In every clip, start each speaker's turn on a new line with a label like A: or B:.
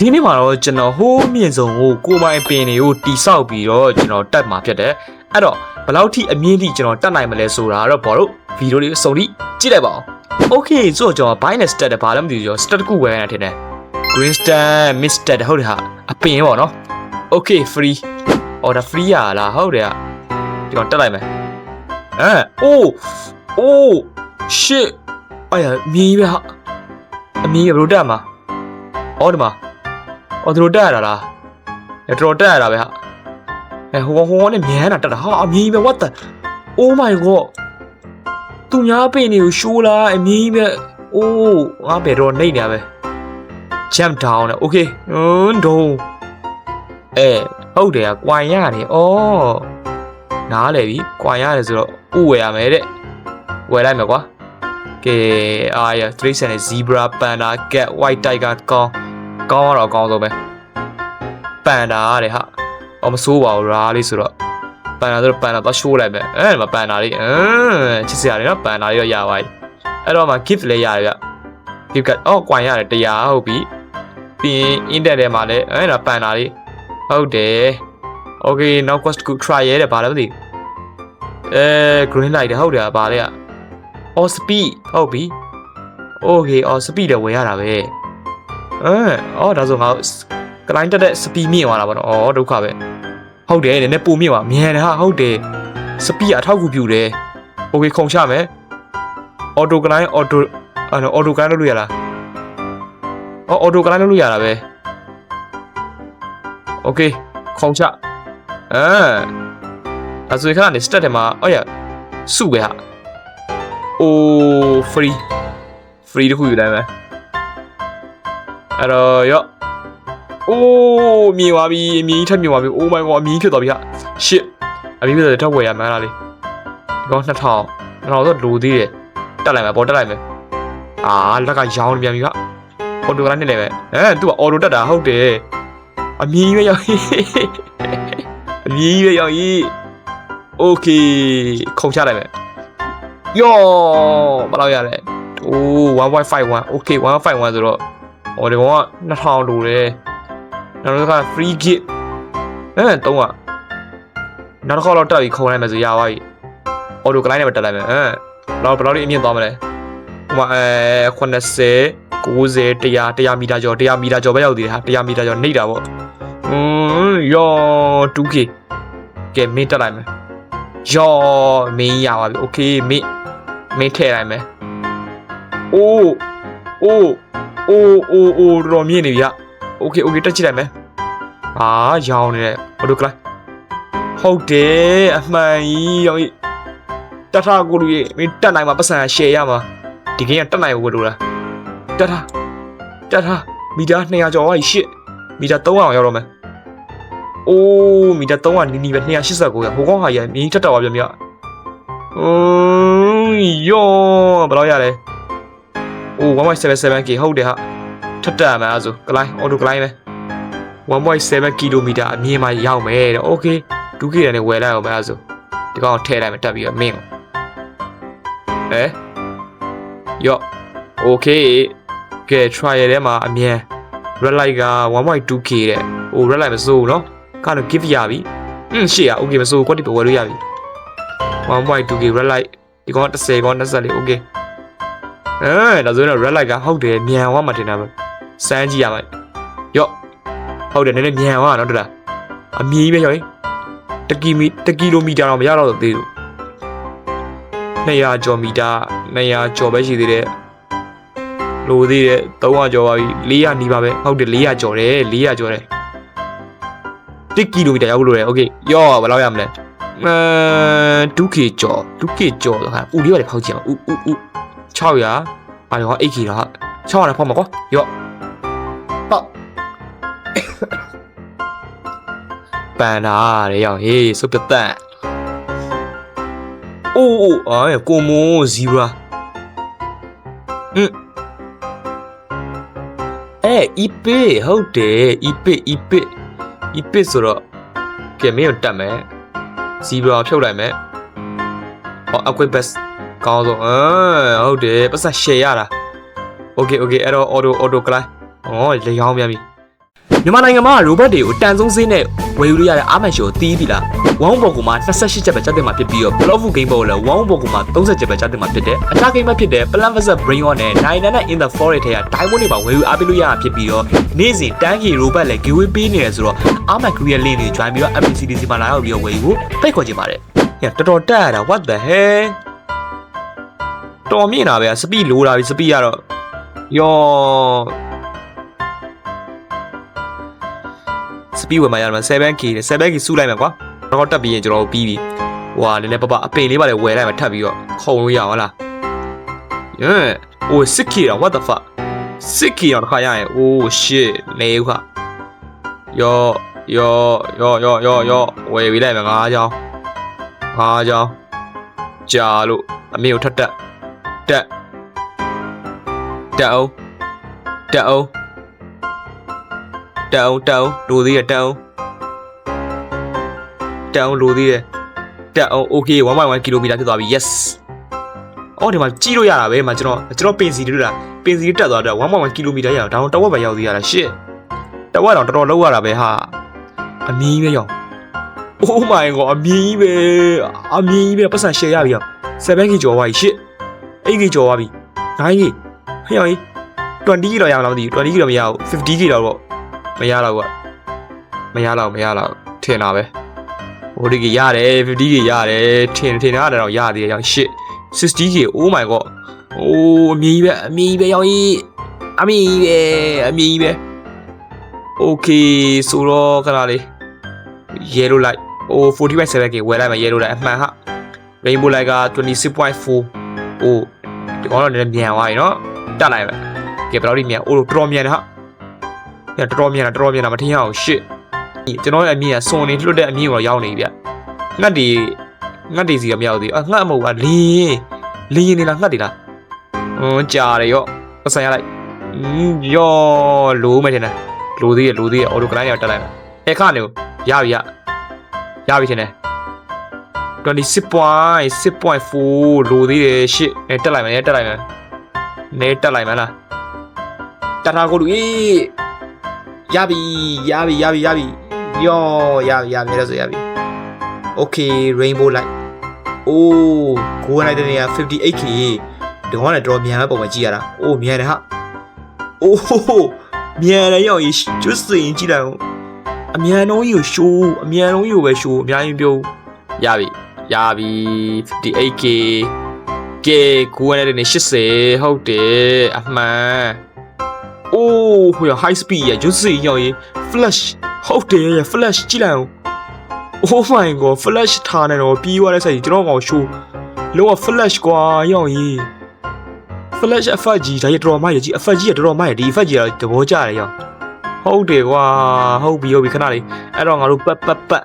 A: ဒီနေ့မှာတော့ကျွန်တော်ဟိုးမြင့်ဆုံးကိုကိုမိုင်ပင်တွေကိုတိဆောက်ပြီးတော့ကျွန်တော်တက်မှာဖြစ်တယ်အဲ့တော့ဘယ်လောက်ထိအမြင့်ထိကျွန်တော်တက်နိုင်မလဲဆိုတာတော့ဘောလို့ဗီဒီယိုလေးအဆုံးထိကြည့်လိုက်ပါဦး Okay ဆိုတော့ကျွန်တော် binance stat တယ်ဘာလည်းမသိဘူးကျွန်တော် stat တစ်ခုဝယ်ရတာထင်တယ် green stat mid stat ဟုတ်တယ်ဟာအပင်ပေါ့နော် Okay free order free ရလားဟုတ်တယ်ဟာဒီကောင်တက်လိုက်မယ်အဲ oh oh shit အဲ့ရမြည်ပဲဟာအမြည်ဘယ်လိုတက်မှာအော်ဒီမှာ အော်ဒီလိုတက်ရတာလားအဲတော်တော်တက်ရတာပဲဟာအဲဟိုဟိုနဲ့မြန်းတာတက်တာဟာအမြည်ပဲ what the oh my god သူများပင်တွေကိုရှိုးလားအမြည်ပဲအိုးငါဘယ်တော့နေနေရပဲ jump down နဲ့ okay ဟွန်းဒုံအဲဟုတ်တယ်ကွာရတယ်ဩနားလေပြီကွာရတယ်ဆိုတော့ဥဝယ်ရမယ်တဲ့ဝယ်လိုက်မယ်ကွာကဲအာရ3 cent zebra panda cat white tiger ကောင်း ကောင်းတော့အကောင်းဆုံးပဲပန်ဒါတဲ့ဟာအော်မစိုးပါဘူးရာလေးဆိုတော့ပန်ဒါဆိုတော့ပန်ဒါတော့ရှိုးလိုက်မယ်အဲဒီမှာပန်ဒါလေးအင်းချစ်စရာလေးနော်ပန်ဒါလေးတော့ရပါပြီအဲ့တော့မှ gift လည်းရတယ်ဗျ gift ကအော်ကွာရတယ်တရားဟုတ်ပြီပြီးရင် index ထဲမှာလည်းအဲ့ဒါပန်ဒါလေးဟုတ်တယ် okay now quest ကို try ရဲတယ်ဗာလည်းမသိအဲ green light တယ်ဟုတ်တယ်ဗာလေอ่ะ all speed ဟုတ်ပြီ okay all speed လည်းဝယ်ရတာပဲ အဲအော်ဒါဆိုငါကလိုင်းတက်တဲ့ speed မြင့်သွားတာပေါ့နော်အော်ဒုက္ခပဲဟုတ်တယ်နည်းနည်းပိုမြင့်သွားမြန်တယ်ဟာဟုတ်တယ် speed အထောက်အကူပြုတယ် okay ခုံချမယ် auto ကလိုင်း auto အဲ့တော့ auto ကလိုင်းလုပ်လို့ရလားအော် auto ကလိုင်းလုပ်လို့ရတာပဲ okay ခုံချအဲအဲ့ဆိုခဏနေ stat ထဲမှာအော်ရစုပဲဟာအိုး free free တခုယူလိုက်မယ် အဲ့တော့ရော့အိုးမြင်သွားပြီအမြင်ကြီးထပ်မြင်သွားပြီ oh my god အမြင်ကြီးဖြစ်သွားပြီဟာ shit အမြင်ဖြစ်တဲ့ထောက်ဝယ်ရမှန်းလားလေဒီကောင်2000 2000ဆိုလိုသေးတယ်တက်လိုက်မယ်ပေါ်တက်လိုက်မယ်အာလက်ကရောင်းနေပြန်ပြီဟာအော်တိုကလည်းနေလေပဲအဲသူကအော်တိုတက်တာဟုတ်တယ်အမြင်ကြီးပဲရောက်အမြင်ကြီးပဲရောက်ကြီး okay ခုံချလိုက်မယ်ယောဘယ်လောက်ရလဲအိုး1.51 okay 1.51ဆိုတော့ ဟိုဒီကောင်က2000လိုတယ်နောက်တစ်ခါ free gift အဲတော့ကနောက်တစ်ခါတော့တက်ပြီးခုံလိုက်မယ်ဆိုရပါပြီ auto ကလိုင်းနဲ့ပဲတက်လိုက်မယ်အဲဘယ်လောက်ဘယ်လောက်လေးအမြင့်သွားမလဲဟိုမှာအဲ80 90 100 100မီတာကျော်100မီတာကျော်ပဲရောက်သေးတယ်ဟာ100မီတာကျော်နှိပ်တာပေါ့อืมယော 2k ကဲမင်းတက်လိုက်မယ်ယောမင်းရပါပြီ okay မင်းမင်းထည့်လိုက်မယ်။အိုးအိုး အိုးအိုးအိုးတော်မြင့်နေပြီ။ Okay okay တက်ကြည့်လိုက်မယ်။အာရောင်းနေတယ်ဘယ်လိုကလိုက်ဟုတ်တယ်အမှန်ကြီးရောင်ကြီးတထကိုလူကြီးမင်းတက်နိုင်မှာပတ်စံရှယ်ရမှာဒီကင်းကတက်နိုင်ဘူးလို့လားတက်ထတက်ထမီတာ200ကျော်သွားပြီရှစ်မီတာ300ရောက်တော့မယ်။အိုးမီတာ300နီးနီးပဲ289ရဟိုကောင်ဟာရမြင်းထက်တော့ပါဗျမြတ်။อืมယောဘယ်လောက်ရလဲ အိုး 1.77k ဟုတ်တယ်ဟာထက်တက်မှာဆိုကလိုင်းအော်တိုကလိုင်းပဲ1.7 km အမြင့်မှရောက်မယ်တဲ့ okay 2k နဲ့ဝယ်လိုက်အောင်မလားဆိုဒီကောင်ထည့်လိုက်မယ်တက်ပြီးတော့မင်းအဲယော okay ကဲ trial ထဲမှာအမြန် red light က 1.2k တဲ့ဟို red light မစိုးဘူးเนาะကတော့ gift ရပြီอืมရှေ့ရ okay မစိုးဘူးကွက်တီပဲဝယ်လို့ရပြီ 1.2k red light ဒီကောင်က30ကောင်24 okay အဲဒါဆိုရင်တော့ red light ကဟုတ်တယ်မြန်သွားမှတင်တာပဲစမ်းကြည့်ရမယ်ယော့ဟုတ်တယ်နည်းနည်းမြန်သွားတော့တလားအမြည်ပဲယော့တကီမီတကီလိုမီတာတော့မရတော့သေးဘူး200ကျော်မီတာ200ကျော်ပဲရှိသေးတယ်လိုသေးတယ်300ကျော်ပါပြီ400နီးပါပဲဟုတ်တယ်400ကျော်တယ်400ကျော်တယ်1ကီလိုမီတာရောက်လို့ရတယ် okay ယော့ဘယ်လောက်ရမလဲအဲ 2k ကျော် 2k ကျော်တော့ဟာဦးလေးပါလေဖောက်ကြည့်အောင်ဦးဦးဦး 600ဘာရော 8k တော့ဟာ600နဲ့ဖောက်မှာကွာရော့ပေါ့ပန်တာတဲ့ရောင်ဟေးစုပ်ပတန်အိုးအိုးအဲကိုမိုးဇီရာอืมအဲအီပေဟုတ်တယ်အီပေအီပေအီပေဆိုတော့ကဲမင်းကိုတက်မယ်ဇီဘရာဖြုတ်လိုက်မယ်ဟော equip best ကော င်းဆုံးအဲဟုတ်တယ်ပတ်စံရှယ်ရတာ okay okay အဲ့တော့ auto auto class ဩလေရောင်းပြန်ပြီမြန်မာနိုင်ငံမှာ robot တွေကိုတန်ဆုံးဈေးနဲ့ဝယ်ယူလို့ရတဲ့အာမန်ရှိကိုတီးပြီလားဝမ်ဘော်ကူမှာ28ချက်ပဲကျတဲ့မှာဖြစ်ပြီးတော့ block food game ပေါ်လည်းဝမ်ဘော်ကူမှာ30ချက်ပဲကျတဲ့မှာဖြစ်တယ်အတား game ဖြစ်တဲ့ Plan vs Brain on နဲ့ Nine Nine in the Forest ထဲက Diamond တွေပါဝယ်ယူအားပေးလို့ရတာဖြစ်ပြီးတော့နေ့စဉ်တန်းကြီး robot လည်း giveaway ပေးနေတယ်ဆိုတော့အာမန် career link တွေ join ပြီးတော့ MPCDC မှာလာရောက်ပြီးတော့ဝယ်ယူဖို့ဖိတ်ခေါ်ချင်ပါတယ်ညတော်တော်တက်ရတာ what the hell တော်မြင့်တာပဲစပီလိုတာပြီစပီကတော့ယောစပီဝယ်မှရမှာ 7k နဲ့ 7k စုလိုက်မှာကွာတော့တက်ပြီးရင်ကျွန်တော်တို့ပြီးပြီဟွာနည်းနည်းပပအပင်လေးပါလေဝယ်လိုက်မှာထပ်ပြီးတော့ခုံလို့ရအောင်လားယမ်ဟို 6k တော့ what the fuck 6k တော့တစ်ခါရရင် oh shit နေဦးခယောယောယောယောယောယောဝယ်ပြီးလိုက်မှာငါးချောင်းငါးချောင်းကြာလို့အမေကိုထပ်တက် တက်တက်အောင်တက်အောင်တက်အောင်တက်အောင်လိုသေးရတက်အောင်တက်အောင်လိုသေးရတက်အောင် okay 1.1 km ဖြစ်သွားပြီ yes အော်ဒီမှာကြည့်လို့ရတာပဲမှာကျွန်တော်ကျွန်တော်ပင်စီတို့လားပင်စီတက်သွားတော့1.1 km ရအောင်ဒါတော့တဝက်ပဲရောက်သေးရတာရှစ်တဝက်တော့တော်တော်လောက်ရတာပဲဟာအမြင်ကြီးပဲရောက် Oh my god အမြင်ကြီးပဲအမြင်ကြီးပဲပတ်စံရှယ်ရပြီရောက်7ကီကျော်သွားပြီရှစ် 8K ကျော်သွားပြီ 9K ဟဲ့ရောင်ကြီး 20K တော့ရမလားမသိဘူး 20K တော့မရဘူး 50K တော့ပေါ့မရတော့ဘူးမရတော့မရတော့ထင်တာပဲဟိုဒီကရတယ် 50K ရတယ်ထင်ထင်တာတော့ရသေးတယ်ရောင်ရှစ် 60K oh my god အိုးအမြင်ကြီးပဲအမြင်ကြီးပဲရောင်ကြီးအမြင်ကြီးပဲအမြင်ကြီးပဲ okay ဆိုတော့ခဏလေး yellow light ဟို 40.7k ဝယ်လိုက်မှာ yellow light အမှန်ဟာ rainbow light က26.4ဟို ဒီကောင်တော့လည်းမြန်သွားပြီနော်တက်လိုက်ပဲကဲဘယ်တော့ဒီမြန်အိုးတော်တော်မြန်တယ်ဟာညတော်တော်မြန်တာတော်တော်မြန်တာမထင်ရအောင် shit ကျွန်တော်ရဲ့အမြင်ကစွန်နေလွတ်တဲ့အမြင်ကိုရောက်နေပြီဗျငတ်ဒီငတ်ဒီစီကမရောက်သေးဘူးအငတ်မဟုတ်ပါလင်းလင်းနေလားငတ်ဒီလားဟွန်းကြာတယ်ရောပတ်ဆိုင်ရလိုက်ယောလိုးမယ်ထင်တယ်လိုသေးရလိုသေးရအော်တိုကလိုင်းရောက်တက်လိုက်မယ်အဲ့ခါနေကိုရပြီရရပြီထင်တယ် 26.6.4လိုသေးတယ်ရှစ်အဲတက်လိုက်မယ်တက်လိုက်မယ်နေတက်လိုက်မယ်လားတထားကိုလူအေးရပြီရပြီရပြီရပြီယောရပြီရပြီအဲ့ဒါဆိုရပြီ Okay rainbow light အိုးကိုယ်လိုက်တဲ့နေရာ 58k ဒီကောင်ကလည်းတော်တော်မြန်တဲ့ပုံပဲကြည့်ရတာအိုးမြန်တယ်ဟာအိုးမြန်တယ်ရောက်ရေးကျွတ်စင်ကြည့်လိုက်အောင်အမြန်လုံးကြီးကိုရှိုးအမြန်လုံးကြီးကိုပဲရှိုးအများကြီးပြုံးရပြီ ရပြီ 58k ကဲကိုယ်နဲ့နေ80ဟုတ်တယ်အမှန်အိုးဟိုရ high speed ရကျွတ်စင်ရောက်ရေး flash ဟုတ်တယ်ရ flash ကြည့်လိုက်အောင် Oh my god flash ထားနေတော့ပြီးသွားတဲ့ဆိုင်ကျွန်တော်ကောင်ရှိုးလောက flash ကွာရောက်ရေး flash effect ကြီးဒါရတော်မိုက်ရကြီး effect ကြီးရတော်မိုက်ရဒီ effect ကြီးကသဘောကျတယ်ရောက်ဟုတ်တယ်ကွာဟုတ်ပြီဟုတ်ပြီခဏလေးအဲ့တော့ငါတို့ပတ်ပတ်ပတ်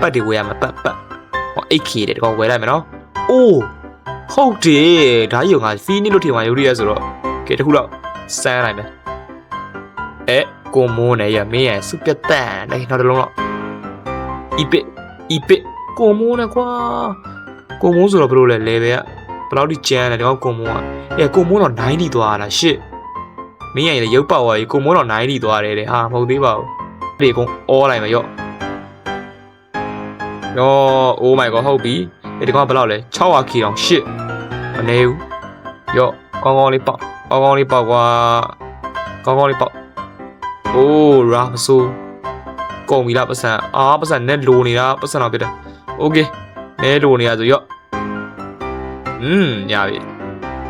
A: ပတ်တွေဝယ်ရမယ်ပတ်ပတ် အိတ်ခေတယ်ဒီကောင်ဝယ်လိုက်မယ်နော်အိုးဟုတ်တယ်ဒါကြီးကငါဖီနီလို့ထင်မှရုပ်ရည်ရဆိုတော့ကဲတခုတော့စမ်းလိုက်မယ်အဲကိုမိုးနဲ့ရမင်းရစုပြတ်တန်နဲ့နောက်တစ်လုံးတော့ဤပစ်ဤပစ်ကိုမိုးနဲ့ကွာကိုမိုးဆိုတော့ဘယ်လိုလဲ level ကဘယ်လောက်ထိကျန်းလဲဒီကောင်ကိုမိုးကအဲကိုမိုးတော့90သွားတာရှစ်မင်းရရရုပ်ပေါက်သွားပြီကိုမိုးတော့90သွားတယ်တဲ့ဟာမဟုတ်သေးပါဘူးပြေကုန်အော်လိုက်မယ်ရော့ ယော oh my god ဟုတ်ပြီဒီကောင်ကဘယ်လောက်လဲ 600k တောင်ရှစ်မနေဘူးရော့ကောင်းကောင်းလေးပေါက်ကောင်းကောင်းလေးပေါက်ကွာကောင်းကောင်းလေးပေါက်အိုးရာမဆိုး ကုန်ပြီလားပတ်စံအာပတ်စံနဲ့လိုနေတာပတ်စံတော့ဖြစ်တယ်โอเคနဲလိုနေတာဆိုရော့อืมညပြီ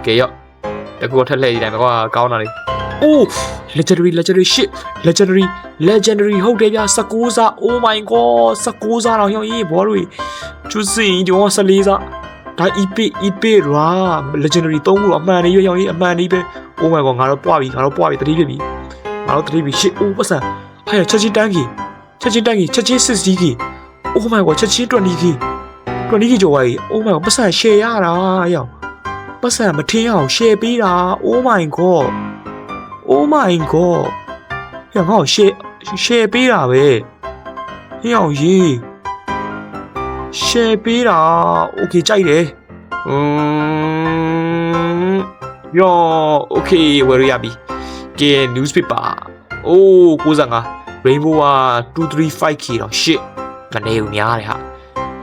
A: ကဲရော့တကူထက်လှည့်ကြည့်တိုင်းကွာကောင်းတာလေ အိုး legendary legendary shit legendary legendary ဟုတ်တယ်ဗျ19စား oh my god 19စားတော့ဟောရေးဘောတွေကျူးစင်ဒီကောင်14စားဒါ EP EP ရာ legendary 3ခုတော့အမှန်နေရွေးရောင်ရေးအမှန်နေပဲ oh my god ငါတော့ပွားပြီငါတော့ပွားပြီတတိပြပြီငါတော့တတိပြီ shit အိုးပတ်စံဟဲ့ချက်ချင်းတန်းကြီးချက်ချင်းတက်ကြီးချက်ချင်း 60k oh my god ချက်ချင်း 20k 20k ကျော်သွားပြီ oh my god ပတ်စံ share ရတာရောပတ်စံမထင်းအောင် share ပေးတာ oh my god oh my god ရငါ့ကို share share ပေးတာပဲဟင်းအောင်ရေး share ပေးတာ okay ကြိုက်တယ်อืมယော okay ဝယ်ရရပြီကဲ newspaper အိုး95 rainbow က 235k တော့ shit မနေဘူးများတယ်ဟာ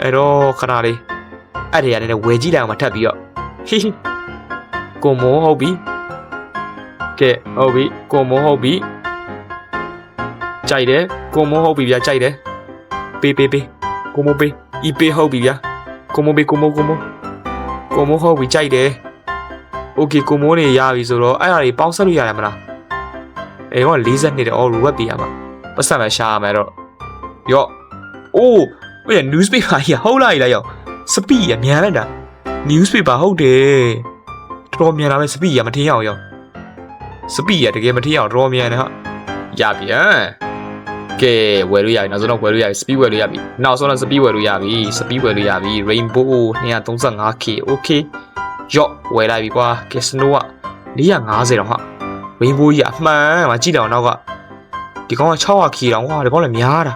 A: အဲ့တော့ခဏလေးအဲ့ဒီကနေဝယ်ကြည့်လိုက်အောင်မထပ်ပြီးတော့ဟိဟိကိုမိုးဟုတ်ပြီ ကဲဟုတ်ပြီကိုမိုးဟုတ်ပြီကြိုက်တယ်ကိုမိုးဟုတ်ပြီဗျာကြိုက်တယ်ပေးပေးပေးကိုမိုးပေးဤပေးဟုတ်ပြီဗျာကိုမိုးပေးကိုမိုးကိုမိုးကိုမိုးဟုတ်ပြီကြိုက်တယ်โอเคကိုမိုးနေရပြီဆိုတော့အဲ့ဒါတွေပေါင်းဆက်လို့ရတယ်မလားအေးဟော40နှစ်တယ်အော်ရဝက်ပေးရမှာပတ်စံပဲရှာရမယ်တော့ယော့အိုးဟိုရ newspaper ကြီးဟုတ်လားကြီးလားယောစပီရမြန်လိုက်တာ newspaper ဟုတ်တယ်တော်တော်မြန်လာပဲစပီရမထင်ရအောင်ယော စပီရတကယ်မထင်ရအောင်တော်တော်မြန်တယ်ဟာရပြန်ကဲဝယ်လို့ရပြီနောက်ဆုံးတော့ဝယ်လို့ရပြီစပီဝယ်လို့ရပြီနောက်ဆုံးတော့စပီဝယ်လို့ရပြီစပီဝယ်လို့ရပြီ rainbow 235k okay ယော့ဝယ်လိုက်ပြီကွာကဲ snow က450တော့ဟာ rainbow ကြီးအမှန်မကြည့်တော့နောက်ကဒီကောင်က 600k တောင်ကွာဒီကောင်လည်းများတာ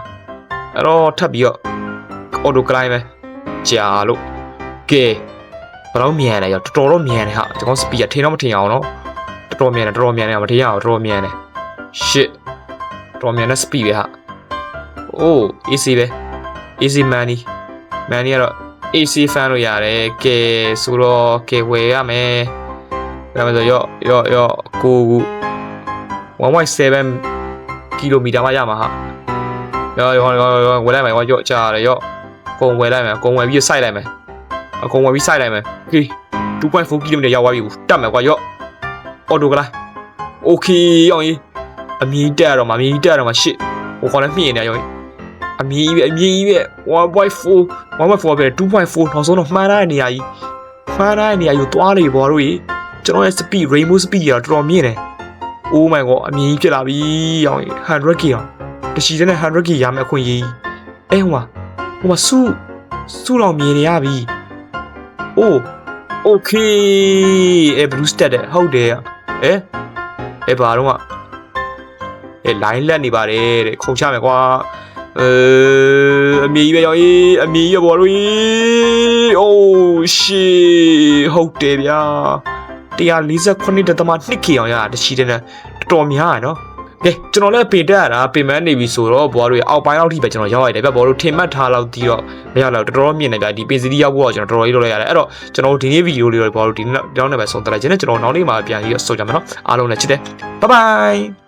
A: အဲ့တော့ထပ်ပြီးတော့ auto climb ပဲကြာလို့ကဲဘယ်တော့မြန်လဲရောတော်တော်တော့မြန်တယ်ဟာဒီကောင် speed ကထင်တော့မထင်အောင်နော် တော်တော်မြန်တယ်တော်တော်မြန်တယ်မထေးရအောင်တော်တော်မြန်တယ်ရှစ်တော်မြန်တဲ့ speed ပဲဟာအိုး AC ပဲ AC money money ကတော့ AC fan လို့ရတယ်ကဲဆိုတော့ကဲဝယ်ရမယ်ဒါမှမဟုတ်ရော့ရော့ရော့ကိုကူ1.7ကီလိုမီတာမှရမှာဟာရော့ရော့ရော့ဝယ်လိုက်မယ်ရော့ကြားရတယ်ရော့ကုန်ဝယ်လိုက်မယ်ကုန်ဝယ်ပြီးစိုက်လိုက်မယ်အကုန်ဝယ်ပြီးစိုက်လိုက်မယ်ကီ2.4ကီလိုမီတာရောက်သွားပြီကိုတတ်မယ်ကွာရော့ အော်တိုကလားโอเคအောင်ကြီးအမြင့်တက်တော့မှာအမြင့်တက်တော့မှာရှစ်ဟိုခေါ်လည်းမြင့်နေရောအမြင့်ကြီးပဲအမြင့်ကြီးပဲ1.4 1.4ပဲ2.4နောက်ဆုံးတော့မှန်းထားတဲ့နေရာကြီးမှန်းထားတဲ့နေရာကြီးကိုသွားနေပေါ်တို့ကြီးကျွန်တော်ရဲ့ speed rainbow speed ကတော်တော်မြင့်တယ် Oh my god အမြင့်ကြီးဖြစ်လာပြီအောင်ကြီး 100k အောင်တရှိတဲ့နဲ့ 100k ရမယ်အခွင့်အရေးအဲဟိုမှာဟိုမှာစုစုတော်မြင်နေရပြီ Oh okay အဲ blue stat တဲ့ဟုတ်တယ်အဲအဲဘာတော့အဲ line လက်နေပါတယ်တဲ့ခုံချမယ်ကွာအဲအမြင့်ကြီးပဲရောင်ကြီးအမြင့်ကြီးပဲပေါ်လို့ကြီး Oh shit ဟုတ်တယ်ဗျာ 148.2k အောင်ရတာတရှိတဲ့နဲ့တော်တော်များရနော် ကဲကျွန်တော်လည်းပင်တက်ရတာပင်မနေပြီဆိုတော့ဘွားတို့ရအောက်ပိုင်းလောက်ထိပဲကျွန်တော်ရောက်ရတယ်ဗျဘွားတို့ထင်မှတ်ထားလောက်ဒီတော့မရတော့တော်တော်မြင်နေဗျဒီပင်စီတီရောက်ဖို့တော့ကျွန်တော်တော်တော်ကြီးလုပ်လိုက်ရတယ်အဲ့တော့ကျွန်တော်ဒီနေ့ဗီဒီယိုလေးတော့ဘွားတို့ဒီနောက်နဲ့ပဲဆုံးသက်လိုက်ခြင်းနဲ့ကျွန်တော်နောက်နေ့မှာပြန်ပြီးတော့ဆော်ကြမယ်နော်အားလုံးလည်းချစ်တယ်ဘိုင်ဘိုင်